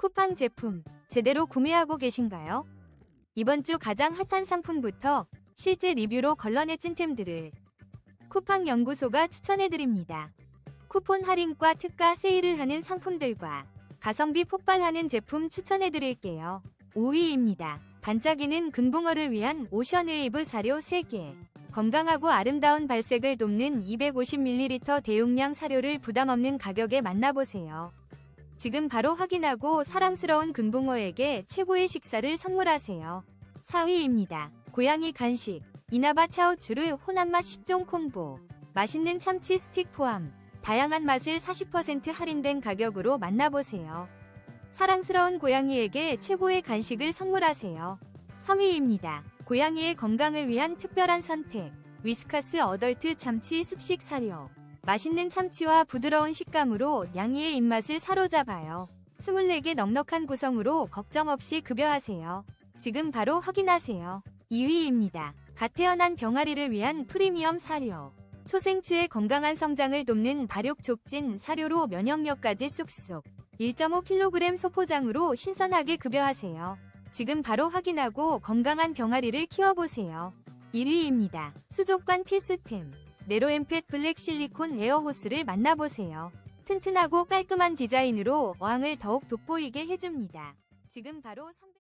쿠팡 제품 제대로 구매하고 계신가요? 이번 주 가장 핫한 상품부터 실제 리뷰로 걸러내 찐템들을 쿠팡 연구소가 추천해드립니다. 쿠폰 할인과 특가 세일을 하는 상품들과 가성비 폭발하는 제품 추천해드릴게요. 5위입니다. 반짝이는 금붕어를 위한 오션웨이브 사료 3개. 건강하고 아름다운 발색을 돕는 250ml 대용량 사료를 부담 없는 가격에 만나보세요. 지금 바로 확인하고 사랑스러운 금붕어에게 최고의 식사를 선물하세요. 4위입니다. 고양이 간식 이나바 차오추르 혼합맛 10종 콤보 맛있는 참치 스틱 포함 다양한 맛을 40% 할인된 가격으로 만나보세요. 사랑스러운 고양이에게 최고의 간식을 선물하세요. 3위입니다. 고양이의 건강을 위한 특별한 선택 위스카스 어덜트 참치 습식 사료 맛있는 참치와 부드러운 식감으로 양이의 입맛을 사로잡아요. 24개 넉넉한 구성으로 걱정 없이 급여하세요. 지금 바로 확인하세요. 2위입니다. 갓 태어난 병아리를 위한 프리미엄 사료. 초생추의 건강한 성장을 돕는 발육 촉진 사료로 면역력까지 쑥쑥. 1.5kg 소포장으로 신선하게 급여하세요. 지금 바로 확인하고 건강한 병아리를 키워보세요. 1위입니다. 수족관 필수템. 네로엠펫 블랙 실리콘 에어 호스를 만나보세요. 튼튼하고 깔끔한 디자인으로 어항을 더욱 돋보이게 해줍니다. 지금 바로 300...